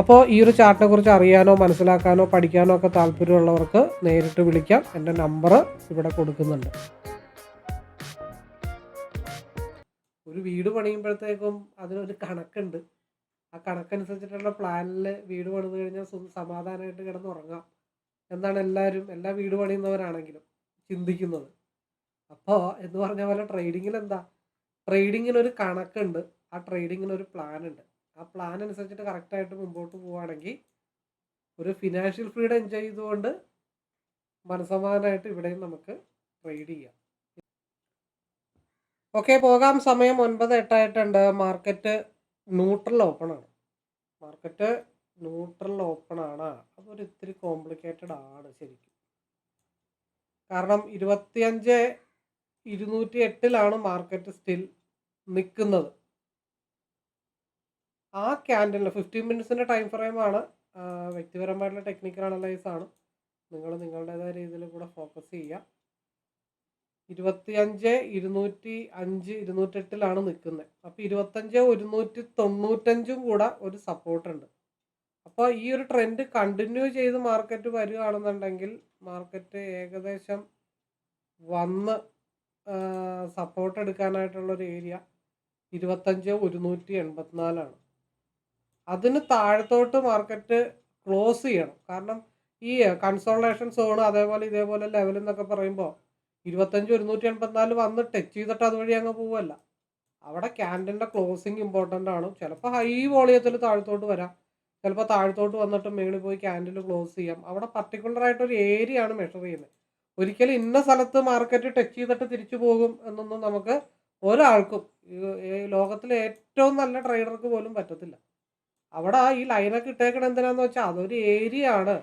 അപ്പോൾ ഈ ഒരു ചാർട്ടിനെ കുറിച്ച് അറിയാനോ മനസ്സിലാക്കാനോ പഠിക്കാനോ ഒക്കെ താല്പര്യമുള്ളവർക്ക് നേരിട്ട് വിളിക്കാം. എന്റെ നമ്പർ ഇവിടെ കൊടുക്കുന്നുണ്ട്. ഒരു വീട് പണിയുമ്പോഴത്തേക്കും അതിനൊരു കണക്കുണ്ട്. ആ കണക്കനുസരിച്ചിട്ടുള്ള പ്ലാനിൽ വീട് പണിത് കഴിഞ്ഞാൽ സമാധാനമായിട്ട് കിടന്നുറങ്ങാം എന്നാണ് എല്ലാവരും എല്ലാ വീട് പണിയുന്നവരാണെങ്കിലും ചിന്തിക്കുന്നത്. അപ്പോൾ എന്ന് പറഞ്ഞ പോലെ ട്രേഡിങ്ങിൽ എന്താ ട്രേഡിങ്ങിനൊരു കണക്കുണ്ട്. ആ ട്രേഡിങ്ങിനൊരു പ്ലാനുണ്ട് ആ പ്ലാൻ അനുസരിച്ചിട്ട് കറക്റ്റായിട്ട് മുമ്പോട്ട് പോവുകയാണെങ്കിൽ ഒരു ഫിനാൻഷ്യൽ ഫ്രീഡം എൻജോയ് ചെയ്തുകൊണ്ട് മനസമാധാനമായിട്ട് ഇവിടെയും നമുക്ക് ട്രേഡ് ചെയ്യാം. ഓക്കെ പോകാം. സമയം ഒൻപത് എട്ടായിട്ടുണ്ട്. മാർക്കറ്റ് ന്യൂട്രൽ ഓപ്പൺ ആണ്. മാർക്കറ്റ് ന്യൂട്രൽ ഓപ്പൺ ആണ്. അതൊരു ഇത്തിരി കോംപ്ലിക്കേറ്റഡ് ആണ് ശരിക്കും. കാരണം ഇരുപത്തിയഞ്ച് ഇരുന്നൂറ്റി എട്ടിലാണ് മാർക്കറ്റ് സ്റ്റിൽ നിൽക്കുന്നത് ആ ക്യാൻഡലിൽ ഫിഫ്റ്റീൻ മിനിറ്റ്സിന്റെ ടൈം ഫ്രെയിമാണ് വ്യക്തിപരമായിട്ടുള്ള ടെക്നിക്കൽ അനലൈസ് ആണ്. നിങ്ങൾ നിങ്ങളുടേതായ രീതിയിൽ കൂടെ ഫോക്കസ് ചെയ്യുക. ഇരുപത്തി അഞ്ച് ഇരുന്നൂറ്റി അഞ്ച് ഇരുന്നൂറ്റെട്ടിലാണ് നിൽക്കുന്നത്. അപ്പോൾ ഇരുപത്തഞ്ച് ഒരുന്നൂറ്റി തൊണ്ണൂറ്റഞ്ചും കൂടെ ഒരു സപ്പോർട്ട് ഉണ്ട്. അപ്പോൾ ഈ ഒരു ട്രെൻഡ് കണ്ടിന്യൂ ചെയ്ത് മാർക്കറ്റ് വരികയാണെന്നുണ്ടെങ്കിൽ മാർക്കറ്റ് ഏകദേശം വന്ന് സപ്പോർട്ട് എടുക്കാനായിട്ടുള്ള ഒരു ഏരിയ ഇരുപത്തഞ്ച് ഒരുന്നൂറ്റി എൺപത്തിനാലാണ്. അതിന് താഴത്തോട്ട് മാർക്കറ്റ് ക്ലോസ് ചെയ്യണം. കാരണം ഈ കൺസോളേഷൻ സോൺ അതേപോലെ ഇതേപോലെ ലെവൽ എന്നൊക്കെ പറയുമ്പോൾ ഇരുപത്തഞ്ച് ഒരുന്നൂറ്റി എൺപത്തിനാല് വന്ന് ടച്ച് ചെയ്തിട്ട് അതുവഴി അങ്ങ് പോവല്ല. അവിടെ ക്യാൻഡിന്റെ ക്ലോസിങ് ഇമ്പോർട്ടന്റ് ആണ്. ചിലപ്പോൾ ഹൈ വോളിയത്തിൽ താഴത്തോട്ട് വരാം. ചിലപ്പോൾ താഴത്തോട്ട് വന്നിട്ട് മേളിൽ പോയി ക്യാൻഡിൽ ക്ലോസ് ചെയ്യാം. അവിടെ പർട്ടിക്കുലർ ആയിട്ട് ഒരു ഏരിയ ആണ് മെഷർ ചെയ്യുന്നത്. ഒരിക്കലും ഇന്ന സ്ഥലത്ത് മാർക്കറ്റ് ടച്ച് ചെയ്തിട്ട് തിരിച്ചു പോകും എന്നൊന്നും നമുക്ക് ഒരാൾക്കും ഈ ലോകത്തിലെ ഏറ്റവും നല്ല ട്രേഡർക്ക് പോലും പറ്റത്തില്ല. അവിടെ ഈ ലൈനൊക്കെ ഇട്ടേക്കണം എന്തിനാന്ന് വെച്ചാൽ അതൊരു ഏരിയ ആണ്.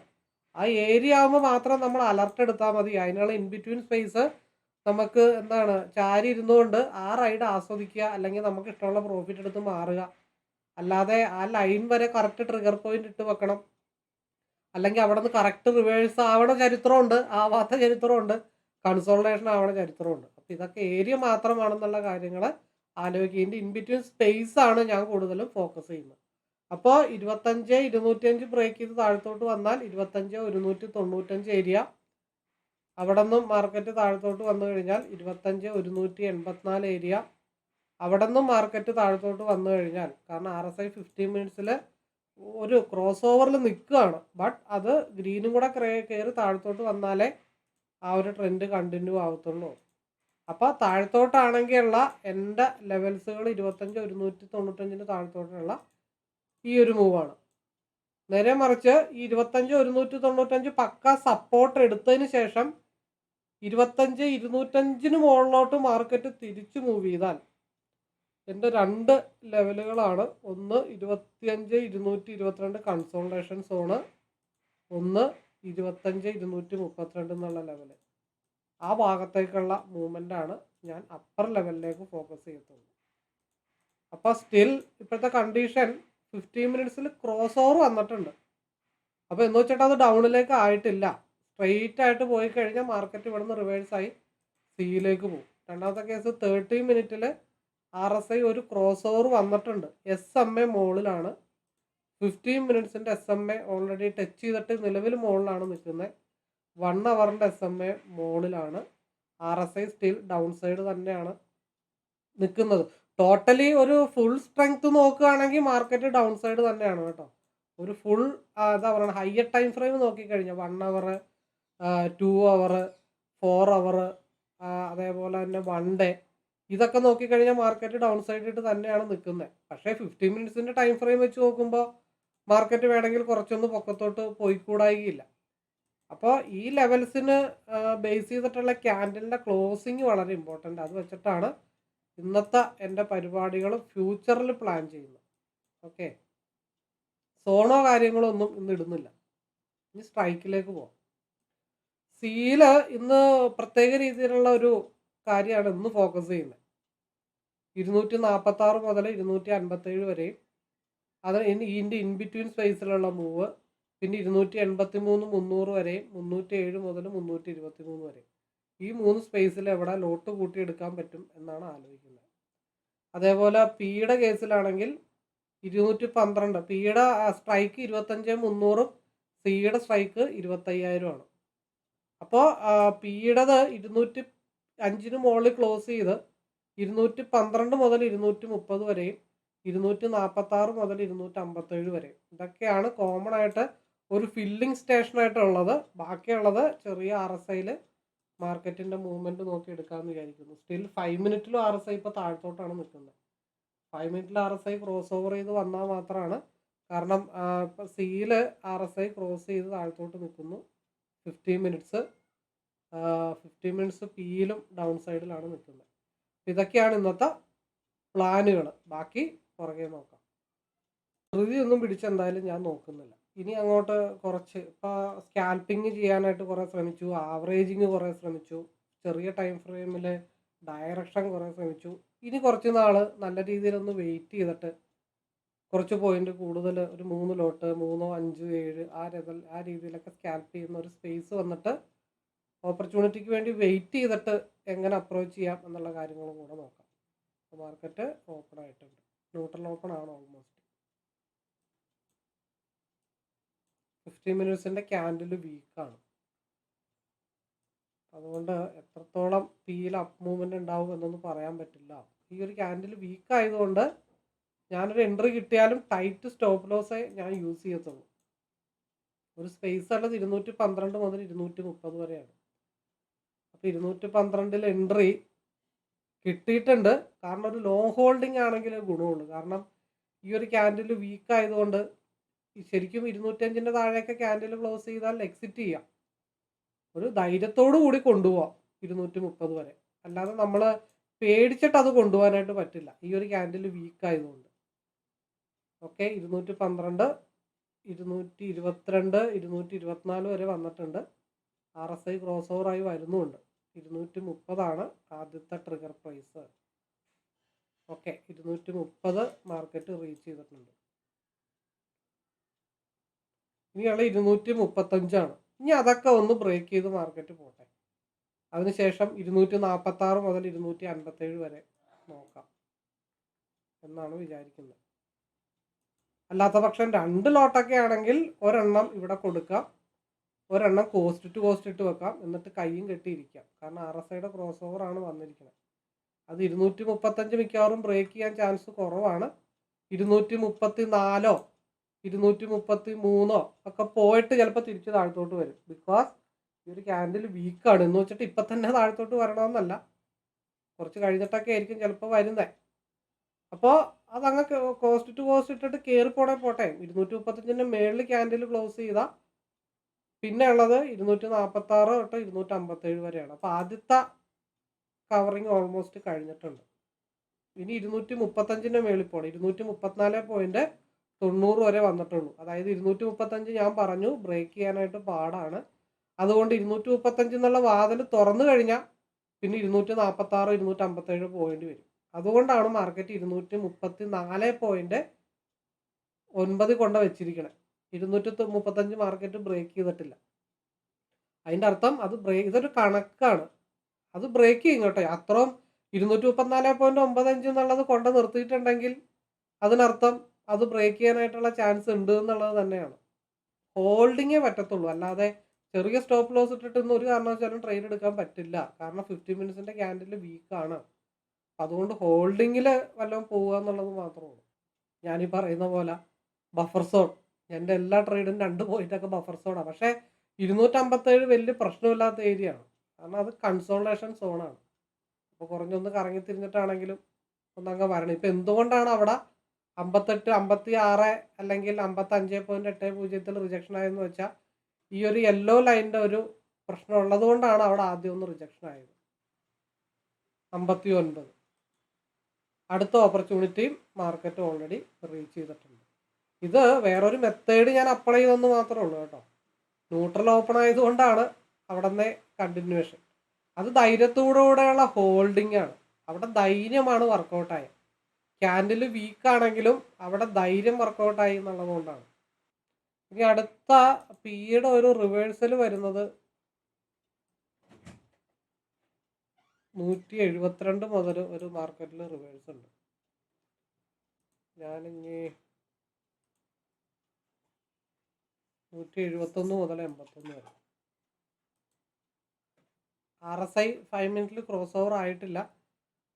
ആ ഏരിയ ആകുമ്പോൾ മാത്രം നമ്മൾ അലർട്ട് എടുത്താൽ മതി. അതിനുള്ള ഇൻ ബിറ്റ്വീൻ സ്പേസ് നമുക്ക് എന്താണ് ചാരി ഇരുന്നുകൊണ്ട് ആ റൈഡ് ആസ്വദിക്കുക അല്ലെങ്കിൽ നമുക്ക് ഇഷ്ടമുള്ള പ്രോഫിറ്റ് എടുത്ത് മാറുക. അല്ലാതെ ആ ലൈൻ വരെ കറക്റ്റ് ട്രിഗർ പോയിന്റ് ഇട്ട് വെക്കണം. അല്ലെങ്കിൽ അവിടെ നിന്ന് കറക്റ്റ് റിവേഴ്സ് ആവണ ചരിത്രമുണ്ട് ആവാത്ത ചരിത്രമുണ്ട് കൺസോൾട്ടേഷൻ ആവണ ചരിത്രമുണ്ട്. അപ്പോൾ ഇതൊക്കെ ഏരിയ മാത്രമാണെന്നുള്ള കാര്യങ്ങൾ ആലോചിക്കുക ഇൻ ബിറ്റ്വീൻ സ്പേസ് ആണ് ഞാൻ കൂടുതലും ഫോക്കസ് ചെയ്യുന്നത്. അപ്പോൾ ഇരുപത്തഞ്ച് ഇരുന്നൂറ്റിയഞ്ച് ബ്രേക്ക് ചെയ്ത് താഴത്തോട്ട് വന്നാൽ ഇരുപത്തഞ്ച് ഒരുന്നൂറ്റി തൊണ്ണൂറ്റഞ്ച് ഏരിയ അവിടെ നിന്നും മാർക്കറ്റ് താഴത്തോട്ട് വന്നു കഴിഞ്ഞാൽ ഇരുപത്തഞ്ച് ഒരുന്നൂറ്റി എൺപത്തിനാല് ഏരിയ അവിടെ നിന്നും മാർക്കറ്റ് താഴത്തോട്ട് വന്നു കഴിഞ്ഞാൽ കാരണം ആർ എസ് ഐ ഫിഫ്റ്റീൻ മിനിറ്റ്സിൽ ഒരു ക്രോസ് ഓവറിൽ നിൽക്കുകയാണ്. ബട്ട് അത് ഗ്രീനും കൂടെ കയറി താഴത്തോട്ട് വന്നാലേ ആ ഒരു ട്രെൻഡ് കണ്ടിന്യൂ ആവത്തുള്ളൂ. അപ്പോൾ താഴത്തോട്ടാണെങ്കിലുള്ള എന്റെ ലെവൽസുകൾ ഇരുപത്തഞ്ച് ഒരുന്നൂറ്റി തൊണ്ണൂറ്റഞ്ചിന് താഴത്തോട്ടുള്ള ഈ ഒരു മൂവാണ്. നേരെ മറിച്ച് ഈ ഇരുപത്തഞ്ച് ഒരുന്നൂറ്റി തൊണ്ണൂറ്റഞ്ച് പക്ക സപ്പോർട്ട് എടുത്തതിന് ശേഷം ഇരുപത്തഞ്ച് ഇരുന്നൂറ്റഞ്ചിന് മുകളിലോട്ട് മാർക്കറ്റ് തിരിച്ചു മൂവ് ചെയ്താൽ എന്റെ രണ്ട് ലെവലുകളാണ് ഒന്ന് ഇരുപത്തിയഞ്ച് ഇരുന്നൂറ്റി ഇരുപത്തിരണ്ട് കൺസോൾട്ടേഷൻ സോണ് ഒന്ന് ഇരുപത്തഞ്ച് ഇരുന്നൂറ്റി മുപ്പത്തിരണ്ട് എന്നുള്ള ലെവൽ ആ ഭാഗത്തേക്കുള്ള മൂവ്മെന്റാണ് ഞാൻ അപ്പർ ലെവലിലേക്ക് ഫോക്കസ് ചെയ്യത്തുള്ളൂ. അപ്പോൾ സ്റ്റിൽ ഇപ്പോഴത്തെ കണ്ടീഷൻ ഫിഫ്റ്റീൻ മിനിറ്റ്സിൽ ക്രോസ് ഓവർ വന്നിട്ടുണ്ട്. അപ്പോൾ എന്ന് വെച്ചിട്ട് അത് ഡൗണിലേക്ക് ആയിട്ടില്ല. സ്ട്രെയിറ്റ് ആയിട്ട് പോയി കഴിഞ്ഞാൽ മാർക്കറ്റ് ഇവിടുന്ന് റിവേഴ്സ് ആയി സിയിലേക്ക് പോകും. രണ്ടാമത്തെ കേസ് തേർട്ടി മിനിറ്റിൽ ആർ എസ് ഐ ഒരു ക്രോസ് ഓവർ വന്നിട്ടുണ്ട്. എസ് എം എ മുകളിലാണ് fifteen മിനിറ്റ്സിന്റെ S M A already touch ചെയ്തിട്ട് നിലവിൽ മുകളിലാണ് നിൽക്കുന്നത് വൺ അവറിന്റെ എസ് എം എ മുകളിലാണ് R S I still down side തന്നെയാണ് നിൽക്കുന്നത്. ടോട്ടലി ഒരു ഫുൾ സ്ട്രെങ്ത് നോക്കുകയാണെങ്കിൽ മാർക്കറ്റ് ഡൗൺ സൈഡ് തന്നെയാണ് കേട്ടോ. ഒരു ഫുൾ എന്താ പറയുക ഹയർ ടൈം ഫ്രെയിം നോക്കിക്കഴിഞ്ഞാൽ one hour two hour four hour അതേപോലെ തന്നെ വൺ ഡേ ഇതൊക്കെ നോക്കിക്കഴിഞ്ഞാൽ മാർക്കറ്റ് ഡൗൺ സൈഡിട്ട് തന്നെയാണ് നിൽക്കുന്നത്. പക്ഷേ ഫിഫ്റ്റീൻ മിനിറ്റ്സിന്റെ ടൈം ഫ്രെയിം വെച്ച് നോക്കുമ്പോൾ മാർക്കറ്റ് വേണമെങ്കിൽ കുറച്ചൊന്ന് പൊക്കത്തോട്ട് പോയിക്കൂടായികയില്ല. അപ്പോൾ ഈ ലെവൽസിന് ബേസ് ചെയ്തിട്ടുള്ള ക്യാൻഡലിന്റെ ക്ലോസിങ് വളരെ ഇമ്പോർട്ടന്റ് അത് വെച്ചിട്ടാണ് ഇന്നത്തെ എന്റെ പരിപാടികൾ ഫ്യൂച്ചറിൽ പ്ലാൻ ചെയ്യുന്നു. ഓക്കെ. സോണോ കാര്യങ്ങളോ ഒന്നും ഇന്ന് ഇടുന്നില്ല. ഇനി സ്ട്രൈക്കിലേക്ക് പോകാം സീൽ ഇന്ന് പ്രത്യേക രീതിയിലുള്ള ഒരു കാര്യമാണ് ഇന്ന് ഫോക്കസ് ചെയ്യുന്നത്. ഇരുന്നൂറ്റി നാൽപ്പത്തി ആറ് മുതൽ ഇരുന്നൂറ്റി അൻപത്തേഴ് വരെയും അത് ഇതിന്റെ ഇൻ ബിറ്റ്വീൻ സ്പേസിലുള്ള മൂവ് പിന്നെ ഇരുന്നൂറ്റി എൺപത്തി മൂന്ന് മുന്നൂറ് വരെയും മുന്നൂറ്റി ഏഴ് മുതൽ മുന്നൂറ്റി ഇരുപത്തി മൂന്ന് വരെയും. ഈ മൂന്ന് സ്പേസിൽ എവിടെ ലോട്ട് കൂട്ടിയെടുക്കാൻ പറ്റും എന്നാണ് ആലോചിക്കുന്നത്. അതേപോലെ പിയുടെ കേസിലാണെങ്കിൽ ഇരുന്നൂറ്റി പന്ത്രണ്ട് പിയുടെ സ്ട്രൈക്ക് ഇരുപത്തഞ്ച് മുന്നൂറും സിയുടെ സ്ട്രൈക്ക് ഇരുപത്തയ്യായിരമാണ് അപ്പോൾ പിയുടേത് ഇരുന്നൂറ്റി അഞ്ചിന് മുകളിൽ ക്ലോസ് ചെയ്ത് ഇരുന്നൂറ്റി പന്ത്രണ്ട് മുതൽ ഇരുന്നൂറ്റി മുപ്പത് വരെയും ഇരുന്നൂറ്റി നാൽപ്പത്തി ആറ് മുതൽ ഇരുന്നൂറ്റി അമ്പത്തേഴ് വരെയും. ഇതൊക്കെയാണ് കോമൺ ആയിട്ട് ഒരു ഫില്ലിംഗ് സ്റ്റേഷനായിട്ടുള്ളത് ബാക്കിയുള്ളത് ചെറിയ ആർ എസ് ഐയിൽ മാർക്കറ്റിന്റെ മൂവ്മെന്റ് നോക്കി എടുക്കാമെന്ന് വിചാരിക്കുന്നു. സ്റ്റിൽ ഫൈവ് മിനിറ്റിലും ആർ എസ് ഐ ഇപ്പോൾ താഴത്തോട്ടാണ് നിൽക്കുന്നത്. ഫൈവ് മിനിറ്റിൽ R S I cross over ചെയ്ത് വന്നാൽ മാത്രമാണ് കാരണം ഇപ്പോൾ സിയിൽ ആർ എസ് ഐ ക്രോസ് ചെയ്ത് താഴത്തോട്ട് നിൽക്കുന്നു. ഫിഫ്റ്റീൻ മിനിറ്റ്സ് ഫിഫ്റ്റീൻ മിനിറ്റ്സ് പിയിലും ഡൗൺ സൈഡിലാണ് നിൽക്കുന്നത്. ഇതൊക്കെയാണ് ഇന്നത്തെ പ്ലാനുകൾ ബാക്കി പുറകെ നോക്കാം. ധൃതി ഒന്നും പിടിച്ചെന്തായാലും ഞാൻ നോക്കുന്നില്ല. ഇനി അങ്ങോട്ട് കുറച്ച് ഇപ്പോൾ സ്കാൽപ്പിംഗ് ചെയ്യാനായിട്ട് കുറേ ശ്രമിച്ചു ആവറേജിങ് കുറേ ശ്രമിച്ചു ചെറിയ ടൈം ഫ്രെയിമിൽ ഡയറക്ഷൻ കുറേ ശ്രമിച്ചു. ഇനി കുറച്ച് നാൾ നല്ല രീതിയിലൊന്ന് വെയിറ്റ് ചെയ്തിട്ട് കുറച്ച് പോയിന്റ് കൂടുതൽ ഒരു മൂന്ന് ലോട്ട് മൂന്നോ അഞ്ചോ ഏഴ് ആ ലെവൽ ആ രീതിയിലൊക്കെ സ്കാൽപ്പ് ചെയ്യുന്ന ഒരു സ്പേസ് വന്നിട്ട് ഓപ്പർച്യൂണിറ്റിക്ക് വേണ്ടി വെയിറ്റ് ചെയ്തിട്ട് എങ്ങനെ അപ്രോച്ച് ചെയ്യാം എന്നുള്ള കാര്യങ്ങളും കൂടെ നോക്കാം. മാർക്കറ്റ് ഓപ്പൺ ആയിട്ടുണ്ട്. ന്യൂട്രൽ ഓപ്പൺ ആണ് ഓൾമോസ്റ്റ് ഫിഫ്റ്റീൻ മിനിറ്റ്സിന്റെ ക്യാൻഡിൽ വീക്കാണ് അതുകൊണ്ട് എത്രത്തോളം പിയിൽ അപ്പ് മൂവ്മെന്റ് ഉണ്ടാവും എന്നൊന്നും പറയാൻ പറ്റില്ല. ഈ ഒരു ക്യാൻഡിൽ വീക്ക് ആയതുകൊണ്ട് ഞാനൊരു എൻട്രി കിട്ടിയാലും ടൈറ്റ് സ്റ്റോപ്പ് ലോസേ ഞാൻ യൂസ് ചെയ്യത്തുള്ളൂ. ഒരു സ്പേസ് ഉള്ളത് ഇരുന്നൂറ്റി പന്ത്രണ്ട് മുതൽ ഇരുന്നൂറ്റി മുപ്പത് വരെയാണ്. അപ്പോൾ ഇരുന്നൂറ്റി പന്ത്രണ്ടിൽ എൻട്രി കിട്ടിയിട്ടുണ്ട്. കാരണം ഒരു ലോങ് ഹോൾഡിംഗ് ആണെങ്കിൽ ഗുണമുള്ളൂ. കാരണം ഈ ഒരു ക്യാൻഡിൽ വീക്ക് ആയതുകൊണ്ട് ശരിക്കും ഇരുന്നൂറ്റഞ്ചിന്റെ താഴെയൊക്കെ ക്യാൻഡിൽ ക്ലോസ് ചെയ്താൽ എക്സിറ്റ് ചെയ്യാം. ഒരു ധൈര്യത്തോടു കൂടി കൊണ്ടുപോവാം ഇരുന്നൂറ്റി മുപ്പത് വരെ. അല്ലാതെ നമ്മൾ പേടിച്ചിട്ട് അത് കൊണ്ടുപോകാനായിട്ട് പറ്റില്ല. ഈ ഒരു ക്യാൻഡിൽ വീക്ക് ആയതുകൊണ്ട്. ഓക്കെ ഇരുന്നൂറ്റി പന്ത്രണ്ട് ഇരുന്നൂറ്റി ഇരുപത്തിരണ്ട് ഇരുന്നൂറ്റി ഇരുപത്തിനാല് വരെ വന്നിട്ടുണ്ട്. ആർ എസ് ഐ ക്രോസ് ഓവറായി വരുന്നുമുണ്ട് ഇരുന്നൂറ്റി മുപ്പതാണ് ആദ്യത്തെ ട്രിഗർ പ്രൈസ് ഓക്കെ ഇരുന്നൂറ്റി മുപ്പത് മാർക്കറ്റ് റീച്ച് ചെയ്തിട്ടുണ്ട്. ഇനിയുള്ള ഇരുന്നൂറ്റി മുപ്പത്തഞ്ചാണ് ഇനി അതൊക്കെ ഒന്ന് ബ്രേക്ക് ചെയ്ത് മാർക്കറ്റ് പോട്ടെ. അതിനുശേഷം ഇരുന്നൂറ്റി നാൽപ്പത്തി ആറ് മുതൽ ഇരുന്നൂറ്റി അൻപത്തേഴ് വരെ നോക്കാം എന്നാണ് വിചാരിക്കുന്നത്. അല്ലാത്ത പക്ഷം രണ്ട് ലോട്ടൊക്കെ ആണെങ്കിൽ ഒരെണ്ണം ഇവിടെ കൊടുക്കാം. ഒരെണ്ണം കോസ്റ്റ് ടു കോസ്റ്റ് ഇട്ട് വെക്കാം. എന്നിട്ട് കൈയും കെട്ടിയിരിക്കാം. കാരണം ആർ എസ് ഐയുടെ ക്രോസ് ഓവർ ആണ് വന്നിരിക്കുന്നത്. അത് ഇരുന്നൂറ്റി മുപ്പത്തഞ്ച് മിക്കവാറും ബ്രേക്ക് ചെയ്യാൻ ചാൻസ് കുറവാണ്. ഇരുന്നൂറ്റി മുപ്പത്തി നാലോ ഇരുന്നൂറ്റി മുപ്പത്തി മൂന്നോ ഒക്കെ പോയിട്ട് ചിലപ്പോൾ തിരിച്ച് താഴത്തോട്ട് വരും. ബിക്കോസ് ഈ ഒരു ക്യാൻഡിൽ വീക്കാണ് എന്ന് വെച്ചിട്ട് ഇപ്പം തന്നെ താഴത്തോട്ട് വരണമെന്നല്ല. കുറച്ച് കഴിഞ്ഞിട്ടൊക്കെ ആയിരിക്കും ചിലപ്പോൾ വരുന്നത് അപ്പോൾ അതങ്ങ് കോസ്റ്റ് ടു കോസ്റ്റ് ഇട്ടിട്ട് കയറി പോണേ പോട്ടെ. ഇരുന്നൂറ്റി മുപ്പത്തഞ്ചിന്റെ മേളിൽ ക്യാൻഡിൽ ക്ലോസ് ചെയ്താൽ പിന്നെ ഉള്ളത് ഇരുന്നൂറ്റി നാൽപ്പത്തി ആറ് തൊട്ട് ഇരുന്നൂറ്റി അമ്പത്തേഴ് വരെയാണ്. അപ്പോൾ ആദ്യത്തെ കവറിങ് ഓൾമോസ്റ്റ് കഴിഞ്ഞിട്ടുണ്ട്. ഇനി ഇരുന്നൂറ്റി മുപ്പത്തഞ്ചിന്റെ മേളിൽ പോകണം ഇരുന്നൂറ്റി മുപ്പത്തിനാല് പോയിന്റ് തൊണ്ണൂറ് വരെ വന്നിട്ടുള്ളൂ. അതായത് ഇരുന്നൂറ്റി മുപ്പത്തഞ്ച് ഞാൻ പറഞ്ഞു ബ്രേക്ക് ചെയ്യാനായിട്ട് പാടാണ്. അതുകൊണ്ട് ഇരുന്നൂറ്റി മുപ്പത്തഞ്ച് എന്നുള്ള വാതിൽ തുറന്നു കഴിഞ്ഞാൽ പിന്നെ ഇരുന്നൂറ്റി നാൽപ്പത്തി ആറ് ഇരുന്നൂറ്റി അമ്പത്തേഴ് പോയിന്റ് വരും. അതുകൊണ്ടാണ് മാർക്കറ്റ് ഇരുന്നൂറ്റി മുപ്പത്തി നാല് പോയിന്റ് ഒൻപത് കൊണ്ട് വെച്ചിരിക്കണേ. ഇരുന്നൂറ്റി മുപ്പത്തഞ്ച് മാർക്കറ്റ് ബ്രേക്ക് ചെയ്തിട്ടില്ല. അതിന്റെ അർത്ഥം അത് ബ്രേക്ക് ഇതൊരു കണക്കാണ്. അത് ബ്രേക്ക് ചെയ്യും കേട്ടോ. അത്രയും ഇരുന്നൂറ്റി മുപ്പത്തിനാല് പോയിന്റ് ഒമ്പത് അഞ്ച് എന്നുള്ളത് കൊണ്ട് നിർത്തിയിട്ടുണ്ടെങ്കിൽ അതിനർത്ഥം അത് ബ്രേക്ക് ചെയ്യാനായിട്ടുള്ള ചാൻസ് ഉണ്ട് എന്നുള്ളത് തന്നെയാണ്. ഹോൾഡിങ്ങേ പറ്റത്തുള്ളൂ. അല്ലാതെ ചെറിയ സ്റ്റോപ്പ് ലോസ് ഇട്ടിട്ടൊന്നും ഒരു കാരണവശാലും ട്രേഡ് എടുക്കാൻ പറ്റില്ല. കാരണം ഫിഫ്റ്റി മിനിറ്റ്സിന്റെ ക്യാൻഡിൽ വീക്കാണ് അതുകൊണ്ട് ഹോൾഡിങ്ങിൽ വല്ലതും പോവുക എന്നുള്ളത് മാത്രമേ ഉള്ളൂ. ഞാനീ പറയുന്ന പോലെ ബഫർ സോൺ എന്റെ എല്ലാ ട്രേഡും രണ്ട് പോയിന്റൊക്കെ ബഫർ സോണാണ് പക്ഷേ ഇരുന്നൂറ്റമ്പത്തേഴ് വലിയ പ്രശ്നമില്ലാത്ത ഏരിയ ആണ്. കാരണം അത് കൺസോളേഷൻ സോണാണ് അപ്പോൾ കുറഞ്ഞൊന്ന് കറങ്ങി തിരിഞ്ഞിട്ടാണെങ്കിലും ഒന്നങ്ങ് വരണം. ഇപ്പം എന്തുകൊണ്ടാണ് അവിടെ അമ്പത്തെട്ട് അമ്പത്തി ആറ് അല്ലെങ്കിൽ അമ്പത്തി അഞ്ച് പോയിന്റ് എട്ട് പൂജ്യത്തിൽ റിജക്ഷൻ ആയെന്ന് വെച്ചാൽ ഈ ഒരു യെല്ലോ ലൈനിന്റെ ഒരു പ്രശ്നം ഉള്ളത് കൊണ്ടാണ് അവിടെ ആദ്യം ഒന്ന് റിജക്ഷൻ ആയത്. അമ്പത്തി ഒൻപത് അടുത്ത ഓപ്പർച്യൂണിറ്റിയും മാർക്കറ്റ് ഓൾറെഡി റീച്ച് ചെയ്തിട്ടുണ്ട്. ഇത് വേറൊരു മെത്തേഡ് ഞാൻ അപ്ലൈ ചെയ്തെന്ന് മാത്രമേ ഉള്ളൂ കേട്ടോ. ന്യൂട്രൽ ഓപ്പൺ ആയതുകൊണ്ടാണ് അവിടെ നിന്ന് കണ്ടിന്യൂവേഷൻ അത് ധൈര്യത്തോടുകൂടെയുള്ള ഹോൾഡിംഗ് ആണ്. അവിടെ ധൈര്യമാണ് വർക്കൗട്ടായത് ക്യാൻഡിൽ വീക്ക് ആണെങ്കിലും അവിടെ ധൈര്യം വർക്കൗട്ടായി എന്നുള്ളത് കൊണ്ടാണ് ഇനി അടുത്ത പിയുടെ ഒരു റിവേഴ്സൽ വരുന്നത് നൂറ്റി എഴുപത്തിരണ്ട് മുതൽ ഒരു മാർക്കറ്റിൽ റിവേഴ്സ് ഉണ്ട്. ഞാനിങ്ങി നൂറ്റി എഴുപത്തൊന്ന് മുതൽ എൺപത്തൊന്ന് വരെ. ആർ എസ് ഐ ഫൈവ് മിനിറ്റിൽ ക്രോസ് ഓവർ ആയിട്ടില്ല.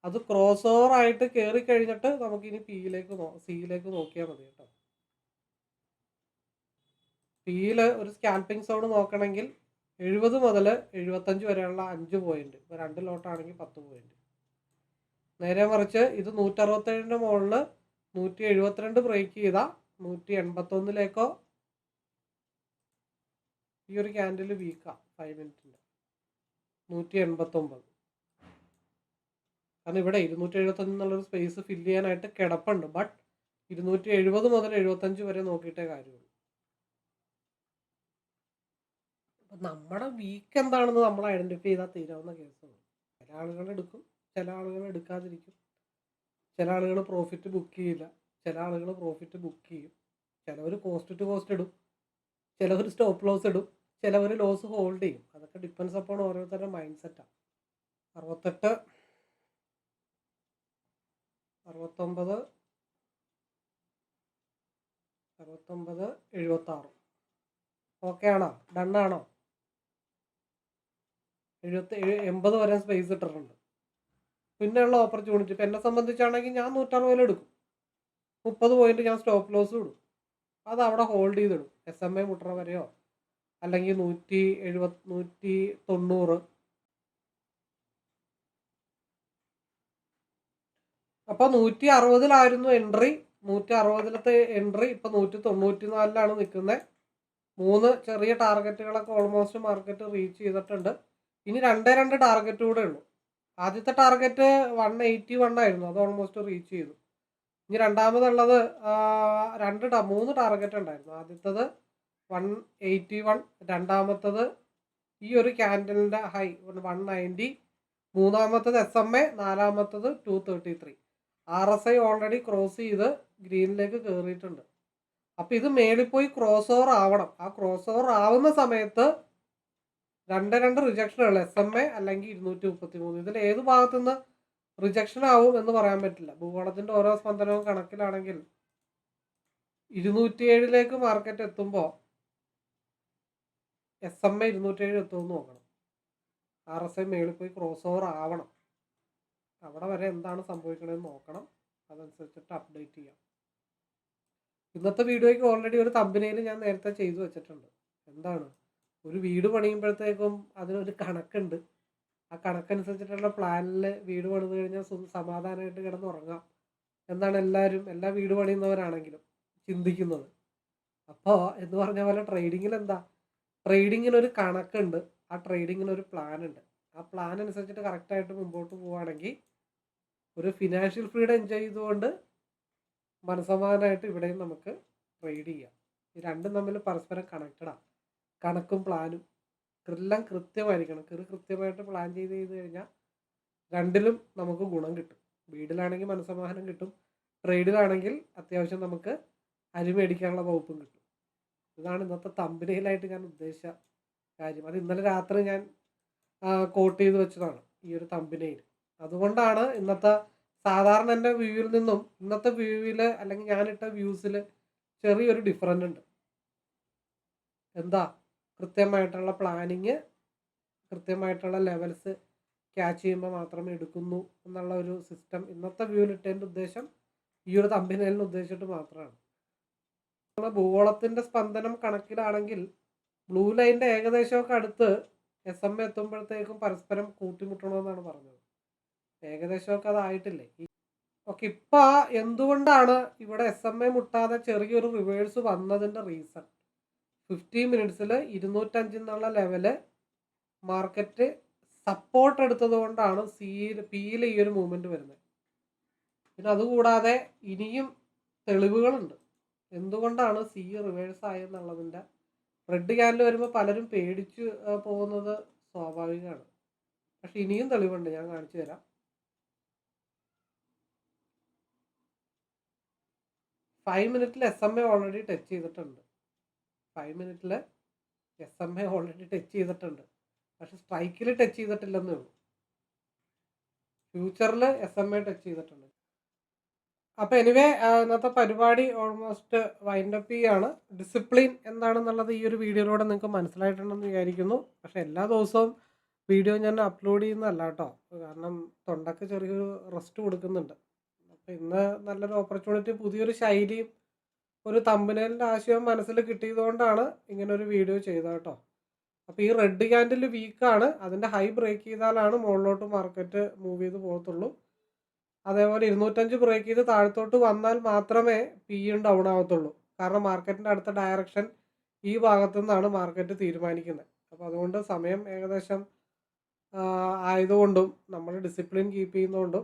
അത് ക്രോസ് ഓവർ ആയിട്ട് കയറി കഴിഞ്ഞിട്ട് നമുക്ക് ഇനി പിയിലേക്ക് സിയിലേക്ക് നോക്കിയാൽ മതി കേട്ടോ. പിയിൽ ഒരു സ്കാൽപ്പിംഗ് സോൺ നോക്കണമെങ്കിൽ എഴുപത് മുതൽ എഴുപത്തഞ്ച് വരെയുള്ള അഞ്ച് പോയിന്റ് ഇപ്പോൾ രണ്ട് ലോട്ടാണെങ്കിൽ പത്ത് പോയിന്റ് നേരെ മറിച്ച് ഇത് നൂറ്ററുപത്തേഴിന്റെ മുകളിൽ നൂറ്റി എഴുപത്തിരണ്ട് ബ്രേക്ക് ചെയ്താൽ നൂറ്റി എൺപത്തൊന്നിലേക്കോ ഈ ഒരു ക്യാൻഡിൽ വീക്കാ ഫൈവ് മിനിറ്റിന്റെ നൂറ്റി എൺപത്തൊമ്പത്. കാരണം ഇവിടെ ഇരുന്നൂറ്റി എഴുപത്തഞ്ച് എന്നുള്ളൊരു സ്പേസ് ഫില്ല് ചെയ്യാനായിട്ട് കിടപ്പുണ്ട്. ബട്ട് ഇരുന്നൂറ്റി എഴുപത് മുതൽ എഴുപത്തഞ്ച് വരെ നോക്കിയിട്ടേ കാര്യമുള്ളൂ. നമ്മുടെ വീക്ക് എന്താണെന്ന് നമ്മൾ ഐഡന്റിഫൈ ചെയ്താൽ തീരാവുന്ന കേസാണ് ചില ആളുകൾ എടുക്കും ചില ആളുകൾ എടുക്കാതിരിക്കും. ചില ആളുകൾ പ്രോഫിറ്റ് ബുക്ക് ചെയ്യില്ല ചില ആളുകൾ പ്രോഫിറ്റ് ബുക്ക് ചെയ്യും. ചിലവർ കോസ്റ്റ് ടു കോസ്റ്റ് ഇടും ചിലവർ സ്റ്റോപ്പ് ലോസ് ഇടും ചിലവർ ലോസ് ഹോൾഡ് ചെയ്യും. അതൊക്കെ ഡിപ്പെൻസ് അപ്പോൾ ഓരോരുത്തരുടെ മൈൻഡ് സെറ്റാണ് അറുപത്തെട്ട് അറുപത്തൊമ്പത് അറുപത്തൊമ്പത് എഴുപത്താറ്. ഓക്കെ ആണോ? ഡണ്ണാണോ എഴുപത്തി എഴു- എൺപത് വരെ സ്പേസ് ഇട്ടിട്ടുണ്ട്. പിന്നെയുള്ള ഓപ്പർച്യൂണിറ്റി ഇപ്പം എന്നെ സംബന്ധിച്ചാണെങ്കിൽ ഞാൻ നൂറ്ററുപതിൽ എടുക്കും. മുപ്പത് പോയിന്റ് ഞാൻ സ്റ്റോപ്പ് ലോസ് ഇടും. അത് അവിടെ ഹോൾഡ് ചെയ്തിടും. എസ് എം എ മുട്ടറ വരെയോ? അല്ലെങ്കിൽ നൂറ്റി എഴുപത് നൂറ്റി തൊണ്ണൂറ് അപ്പോൾ നൂറ്റി അറുപതിലായിരുന്നു എൻട്രി. നൂറ്റി അറുപതിലത്തെ എൻട്രി ഇപ്പൊ നൂറ്റി തൊണ്ണൂറ്റി നാലിലാണ് നിൽക്കുന്നത് മൂന്ന് ചെറിയ ടാർഗറ്റുകളൊക്കെ ഓൾമോസ്റ്റ് മാർക്കറ്റ് റീച്ച് ചെയ്തിട്ടുണ്ട്. ഇനി രണ്ടേ രണ്ട് ടാർഗറ്റ് കൂടെ ഉള്ളൂ. ആദ്യത്തെ ടാർഗറ്റ് വൺ എയ്റ്റി വൺ ആയിരുന്നു അത് ഓൾമോസ്റ്റ് റീച്ച് ചെയ്തു. ഇനി രണ്ടാമതുള്ളത് രണ്ട് മൂന്ന് ടാർഗറ്റ് ഉണ്ടായിരുന്നു ആദ്യത്തത് വൺ എയ്റ്റി വൺ രണ്ടാമത്തത് ഈ ഒരു ക്യാൻഡലിന്റെ ഹൈ വൺ നയന്റി മൂന്നാമത്തത് എസ് എം എ നാലാമത്തത് two thirty three. R S I already cross ചെയ്ത് ഗ്രീനിലേക്ക് കയറിയിട്ടുണ്ട് അപ്പം ഇത് മേളിൽ പോയി ക്രോസ് ഓവർ ആവണം. ആ ക്രോസ് ഓവർ ആവുന്ന സമയത്ത് രണ്ട് രണ്ട് റിജക്ഷനുകൾ എസ് എം എ അല്ലെങ്കിൽ ഇരുന്നൂറ്റി മുപ്പത്തി മൂന്ന് ഇതിൽ ഏത് ഭാഗത്തുനിന്ന് റിജക്ഷൻ ആവും എന്ന് പറയാൻ പറ്റില്ല. ഭൂഗോളത്തിന്റെ ഓരോ സ്പന്ദനവും കണക്കിലാണെങ്കിൽ ഇരുന്നൂറ്റി ഏഴിലേക്ക് മാർക്കറ്റ് എത്തുമ്പോൾ എസ് എം എ ഇരുന്നൂറ്റി ഏഴ് എത്തുമെന്ന് നോക്കണം. ആർ എസ് ഐ മേളിൽ പോയി ക്രോസ് ഓവർ ആവണം. അവിടെ വരെ എന്താണ് സംഭവിക്കണമെന്ന് നോക്കണം. അതനുസരിച്ചിട്ട് അപ്ഡേറ്റ് ചെയ്യാം. ഇന്നത്തെ വീഡിയോയ്ക്ക് ഓൾറെഡി ഒരു തമ്പനയിൽ ഞാൻ നേരത്തെ ചെയ്തു വെച്ചിട്ടുണ്ട്. എന്താണ്? ഒരു വീട് പണിയുമ്പോഴത്തേക്കും അതിനൊരു കണക്കുണ്ട്. ആ കണക്കനുസരിച്ചിട്ടുള്ള പ്ലാനിൽ വീട് പണിത് കഴിഞ്ഞാൽ സമാധാനമായിട്ട് കിടന്നുറങ്ങാം എന്നാണ് എല്ലാവരും എല്ലാ വീട് പണിയുന്നവരാണെങ്കിലും ചിന്തിക്കുന്നത്. അപ്പോൾ എന്ന് പറഞ്ഞ പോലെ ട്രേഡിങ്ങിൽ എന്താ? ട്രേഡിങ്ങിന് ഒരു കണക്കുണ്ട്. ആ ട്രേഡിങ്ങിന് ഒരു പ്ലാൻ ഉണ്ട്. ആ പ്ലാൻ അനുസരിച്ചിട്ട് കറക്റ്റായിട്ട് മുമ്പോട്ട് പോവുകയാണെങ്കിൽ ഒരു ഫിനാൻഷ്യൽ ഫ്രീഡം എൻജോയ് ചെയ്തുകൊണ്ട് മനസമാധാനമായിട്ട് ഇവിടെയും നമുക്ക് ട്രേഡ് ചെയ്യാം. ഈ രണ്ടും തമ്മിൽ പരസ്പരം കണക്റ്റഡാണ് കണക്കും പ്ലാനും എല്ലാം കൃത്യമായിരിക്കണം. കൃ കൃത്യമായിട്ട് പ്ലാൻ ചെയ്ത് ചെയ്ത് കഴിഞ്ഞാൽ രണ്ടിലും നമുക്ക് ഗുണം കിട്ടും. വീടിലാണെങ്കിൽ മനസമാധാനം കിട്ടും. ട്രേഡിലാണെങ്കിൽ അത്യാവശ്യം നമുക്ക് അരി മേടിക്കാനുള്ള വകുപ്പും കിട്ടും. ഇതാണ് ഇന്നത്തെ തമ്പനിയിലായിട്ട് ഞാൻ ഉദ്ദേശിച്ച കാര്യം. അത് ഇന്നലെ രാത്രി ഞാൻ കോട്ട് ചെയ്ത് വെച്ചതാണ് ഈ ഒരു തമ്പനയിൽ അതുകൊണ്ടാണ് ഇന്നത്തെ സാധാരണ എന്റെ വ്യൂവിൽ നിന്നും ഇന്നത്തെ വ്യൂവിൽ അല്ലെങ്കിൽ ഞാനിട്ട വ്യൂസിൽ ചെറിയൊരു ഡിഫറന്റ് ഉണ്ട്. എന്താ? കൃത്യമായിട്ടുള്ള പ്ലാനിങ് കൃത്യമായിട്ടുള്ള ലെവൽസ് ക്യാച്ച് ചെയ്യുമ്പോൾ മാത്രമേ എടുക്കുന്നു എന്നുള്ള ഒരു സിസ്റ്റം ഇന്നത്തെ വ്യൂവിൽ ഇട്ടതിന്റെ ഉദ്ദേശം ഈ ഒരു തമ്പിനേലിന് ഉദ്ദേശിച്ചിട്ട് മാത്രമാണ്. നമ്മൾ സ്പന്ദനം കണക്കിലാണെങ്കിൽ ബ്ലൂ ലൈന്റെ ഏകദേശമൊക്കെ അടുത്ത് എസ് എം എത്തുമ്പോഴത്തേക്കും പരസ്പരം കൂട്ടിമുട്ടണമെന്നാണ് പറഞ്ഞത്. ഏകദേശമൊക്കെ അതായിട്ടില്ലേ? ഓക്കെ ഇപ്പൊ എന്തുകൊണ്ടാണ് ഇവിടെ എസ് എം എ മുട്ടാതെ ചെറിയൊരു റിവേഴ്സ് വന്നതിന്റെ റീസൺ ഫിഫ്റ്റി മിനിറ്റ്സിൽ ഇരുന്നൂറ്റഞ്ചിൽ നിന്നുള്ള ലെവൽ മാർക്കറ്റ് സപ്പോർട്ട് എടുത്തത് കൊണ്ടാണ് സിയിൽ പിയിൽ ഈ ഒരു മൂവ്മെന്റ് വരുന്നത്. പിന്നെ അതുകൂടാതെ ഇനിയും തെളിവുകളുണ്ട്. എന്തുകൊണ്ടാണ് സി റിവേഴ്സ് ആയെന്നുള്ളതിന്റെ റെഡ് ക്യാൻഡിൽ വരുമ്പോൾ പലരും പേടിച്ചു പോകുന്നത് സ്വാഭാവികമാണ്. പക്ഷെ ഇനിയും തെളിവുണ്ട് ഞാൻ കാണിച്ചു തരാം. ഫൈവ് മിനിറ്റിൽ S M A already touch ചെയ്തിട്ടുണ്ട്. ഫൈവ് മിനിറ്റിൽ S M A already touch ചെയ്തിട്ടുണ്ട്. പക്ഷെ സ്ട്രൈക്കിൽ ടച്ച് ചെയ്തിട്ടില്ലെന്നേ ഉള്ളൂ. ഫ്യൂച്ചറിൽ എസ് എം എ ടച്ച് ചെയ്തിട്ടുണ്ട്. അപ്പോൾ എനിവേ ഇന്നത്തെ പരിപാടി ഓൾമോസ്റ്റ് വൈൻഡപ്പ് ചെയ്യാണ്. ഡിസിപ്ലിൻ എന്താണെന്നുള്ളത് ഈ ഒരു വീഡിയോയിലൂടെ നിങ്ങൾക്ക് മനസ്സിലായിട്ടുണ്ടെന്ന് വിചാരിക്കുന്നു. പക്ഷെ എല്ലാ ദിവസവും വീഡിയോ ഞാൻ അപ്ലോഡ് ചെയ്യുന്നതല്ല കേട്ടോ. കാരണം തൊണ്ടക്ക് ചെറിയൊരു റെസ്റ്റ് കൊടുക്കുന്നുണ്ട്. ഇന്ന് നല്ലൊരു ഓപ്പർച്യൂണിറ്റി പുതിയൊരു ശൈലിയും ഒരു തമ്പനലിന്റെ ആശയവും മനസ്സിൽ കിട്ടിയതുകൊണ്ടാണ് ഇങ്ങനെ ഒരു വീഡിയോ ചെയ്തത് കേട്ടോ. അപ്പോൾ ഈ റെഡ് ക്യാൻഡിൽ വീക്കാണ് അതിന്റെ ഹൈ ബ്രേക്ക് ചെയ്താലാണ് മുകളിലോട്ട് മാർക്കറ്റ് മൂവ് ചെയ്ത് പോകത്തുള്ളൂ. അതേപോലെ ഇരുന്നൂറ്റഞ്ച് ബ്രേക്ക് ചെയ്ത് താഴത്തോട്ട് വന്നാൽ മാത്രമേ പി യും ഡൗൺ ആവത്തുള്ളൂ. കാരണം മാർക്കറ്റിന്റെ അടുത്ത ഡയറക്ഷൻ ഈ ഭാഗത്തു നിന്നാണ് മാർക്കറ്റ് തീരുമാനിക്കുന്നത്. അപ്പോൾ അതുകൊണ്ട് സമയം ഏകദേശം ആയതുകൊണ്ടും നമ്മൾ ഡിസിപ്ലിൻ കീപ്പ് ചെയ്യുന്നതുകൊണ്ടും